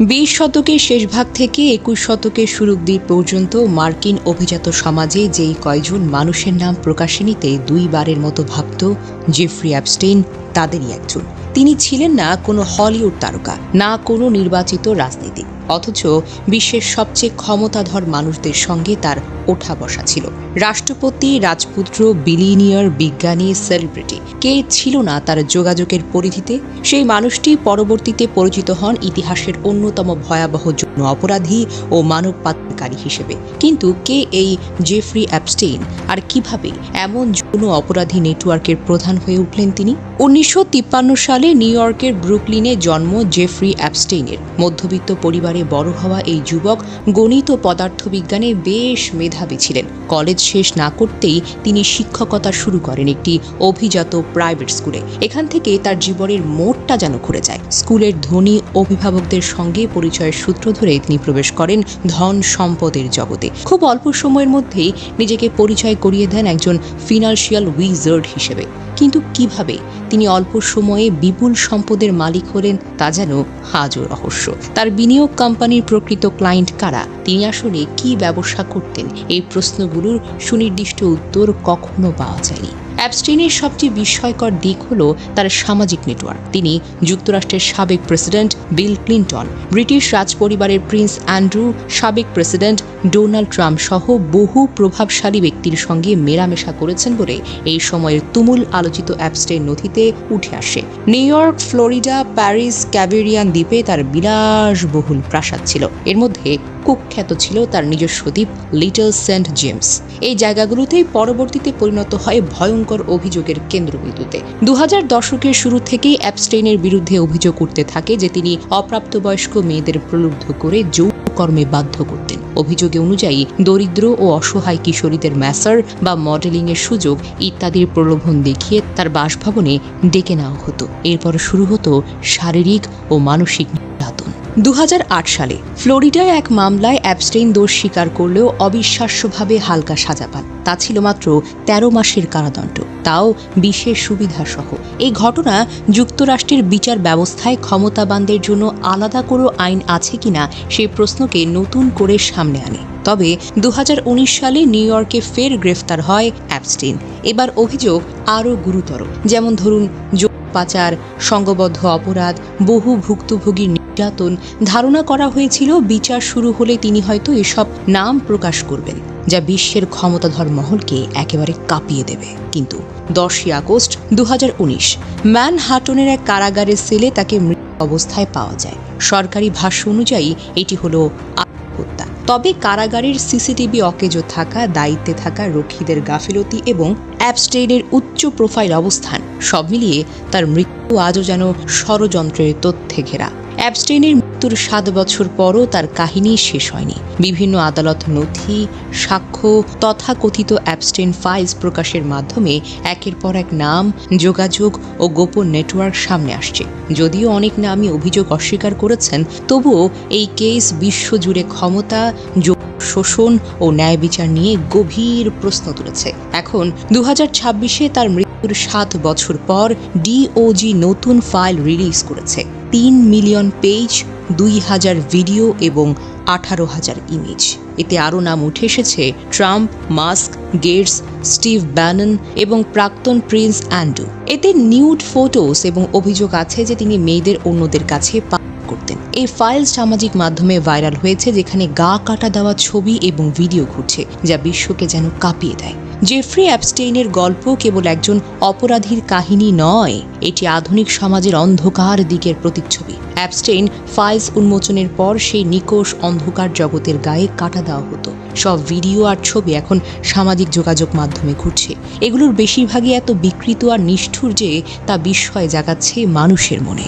বিশ শতকের শেষ ভাগ থেকে একুশ শতকের শুরুর দিক পর্যন্ত মার্কিন অভিজাত সমাজে যেই কয়জন মানুষের নাম প্রকাশে নিতে দুইবারের মতো ভাবত, জেফ্রি অ্যাপস্টেইন তাদেরই একজন। তিনি ছিলেন না কোনো হলিউড তারকা, না কোনো নির্বাচিত রাজনীতি অথচ বিশ্বের সবচেয়ে ক্ষমতাধর মানুষদের সঙ্গে তার ওঠা বসা ছিল। রাষ্ট্রপতি, রাজপুত্র, বিলিনিয়ার, বিজ্ঞানী, সেলিব্রিটি। কে ছিল না তার যোগাযোগের পরিধিতে, সেই মানুষটি পরবর্তীতে পরিচিত হন ইতিহাসের অন্যতম ভয়াবহ যৌন অপরাধী ও মানব পাচারকারী হিসেবে। কিন্তু কে এই জেফ্রি অ্যাপস্টেইন আর কীভাবে এমন যৌন অপরাধী নেটওয়ার্কের প্রধান হয়ে উঠলেন তিনি? উনিশশো তিপ্পান্ন সালে নিউ ইয়র্কের ব্রুকলিনে জন্ম জেফ্রি অ্যাপস্টেইনের মধ্যবিত্ত পরিবারে বড় হওয়া এই যুবক গণিত ও পদার্থবিজ্ঞানে বেশ মেধাবী ছিলেন। কলেজ শেষ না করতেই তিনি শিক্ষকতা শুরু করেন একটি অভিজাত প্রাইভেট স্কুলে। এখান থেকে তার জীবনের মোড়টা যেন ঘুরে যায়। স্কুলের ধনী অভিভাবকদের সঙ্গে পরিচয়ের সূত্র ধরে তিনি প্রবেশ করেন ধন সম্পদের জগতে। খুব অল্প সময়ের মধ্যেই নিজেকে পরিচয় করিয়ে দেন একজন ফিনান্সিয়াল উইজার্ড হিসেবে। কিন্তু কীভাবে তিনি অল্প সময়ে বিপুল সম্পদের মালিক হলেন তা যেন আজও রহস্য। তার বিনিয়োগ কোম্পানির প্রকৃত ক্লায়েন্ট কারা? তিনি আসলে কি ব্যবসা করতেন? এই প্রশ্নগুলোর সুনির্দিষ্ট উত্তর কখনো পাওয়া যায়নি অ্যাবস্টেইনের সবচেয়ে বিস্ময়কর দিক হল তার সামাজিক নেটওয়ার্ক। তিনি যুক্তরাষ্ট্রের সাবেক প্রেসিডেন্ট বিল ক্লিন্টন, ব্রিটিশ রাজপরিবারের প্রিন্স অ্যান্ড্রু, সাবেক প্রেসিডেন্ট ডোনাল্ড ট্রাম্প সহ বহু প্রভাবশালী ব্যক্তির সঙ্গে মেলামেশা করেছেন বলে এই সময়ের তুমুল আলোচিত অ্যাবস্টেইন নথিতে উঠে আসে। New York, Florida, Paris, Caribbean দ্বীপে তার বিলাসবহুল প্রাসাদ ছিল। এর মধ্যে কুখ্যাত ছিল তার নিজস্ব দ্বীপ লিটল সেন্ট জেমস এই জায়গাগুলোতেই পরবর্তীতে পরিণত হয় ভয়ঙ্কর অভিযোগের কেন্দ্রবিন্দুতে। দু হাজার দশকের শুরু থেকেই অ্যাবস্টেইনের বিরুদ্ধে অভিযোগ উঠতে থাকে যে তিনি অপ্রাপ্তবয়স্ক মেয়েদের প্রলুব্ধ করে যৌন কর্মে বাধ্য করতেন। অভিযোগে অনুযায়ী দরিদ্র ও অসহায় কিশোরীদের ম্যাসার বা মডেলিংয়ের সুযোগ ইত্যাদির প্রলোভন দেখিয়ে তার বাসভবনে ডেকে নেওয়া হতো। এরপর শুরু হতো শারীরিক ও মানসিক নির্যাতন। দু হাজার আট সালে ফ্লোরিডায় এক মামলায় অ্যাবস্টেইন দোষ স্বীকার করলেও অবিশ্বাস্যভাবে হালকা সাজা পান। তা ছিল মাত্র ১৩ মাসের কারাদণ্ড। তাও বিশেষ সুবিধা সহ এই ঘটনা যুক্তরাষ্ট্রের বিচার ব্যবস্থায় ক্ষমতাবানদের জন্য আলাদা কোনো আইন আছে কিনা সেই প্রশ্নকে নতুন করে সামনে আনে। তবে দু হাজার উনিশ সালে নিউ ইয়র্কে ফের গ্রেফতার হয় অ্যাবস্টেইন। এবার অভিযোগ আরও গুরুতর। যেমন ধরুন পাচার, সংঘবদ্ধ অপরাধ, বহু ভুক্তভোগীর নির্যাতন ধারণা করা হয়েছিল বিচার শুরু হলে তিনি হয়তো এসব নাম প্রকাশ করবেন, যা বিশ্বের ক্ষমতাধর মহলকে একেবারে কাঁপিয়ে দেবে। কিন্তু দশই আগস্ট দু হাজার উনিশ, ম্যানহাটনের এক কারাগারের সেলে তাকে মৃত অবস্থায় পাওয়া যায়। সরকারি ভাষ্য অনুযায়ী এটি হলো আত্মহত্যা। তবে কারাগারের সিসিটিভি অকেজো থাকা, দায়িত্বে থাকা রক্ষীদের গাফিলতি এবং অ্যাবস্টেইনের উচ্চ প্রোফাইল অবস্থান সব মিলিয়ে তার মৃত্যু আজও যেন ষড়যন্ত্রের তথ্যে ঘেরা। অ্যাবস্টেইনের মৃত্যুর সাত বছর পরও তার কাহিনী শেষ হয়নি। বিভিন্ন আদালত নথি, সাক্ষ্য, তথাকথিত অ্যাবস্টেইন ফাইলস প্রকাশের মাধ্যমে একের পর এক নাম, যোগাযোগ ও গোপন নেটওয়ার্ক সামনে আসছে। যদিও অনেক নামই অভিযোগ অস্বীকার করেছেন, তবুও এই কেস বিশ্বজুড়ে ক্ষমতা শোষণ ও ন্যায় বিচার নিয়ে গভীর প্রশ্ন তুলেছে। এখন দু ছাব্বিশে তার সাত বছর পর ডিওজি নতুন ফাইল রিলিজ করেছে। তিন মিলিয়ন পেজ, দুই হাজার ভিডিও এবং আঠারো হাজার ইমেজ। এতে আরও নাম উঠে এসেছে Trump, Musk, Gates, Steve Bannon এবং প্রাক্তন প্রিন্স অ্যান্ডু এতে নিউড ফটোস এবং অভিযোগ আছে যে তিনি মেয়েদের অন্যদের কাছে করতেন। এই ফাইল সামাজিক মাধ্যমে ভাইরাল হয়েছে যেখানে গা কাটা দেওয়া ছবি এবং ভিডিও ঘুরছে, যা বিশ্বকে যেন কাঁপিয়ে দেয়। জেফ্রি অ্যাবস্টেইনের গল্প কেবল একজন অপরাধীর কাহিনী নয়, এটি আধুনিক সমাজের অন্ধকার দিকের প্রতিচ্ছবি। অ্যাবস্টেইন ফাইলস উন্মোচনের পর সেই নিকোষ অন্ধকার জগতের গায়ে কাটা দেওয়া হতো। সব ভিডিও আর ছবি এখন সামাজিক যোগাযোগ মাধ্যমে ঘুরছে। এগুলোর বেশিরভাগই এত বিকৃত আর নিষ্ঠুর যে তা বিস্ময় জাগাচ্ছে মানুষের মনে।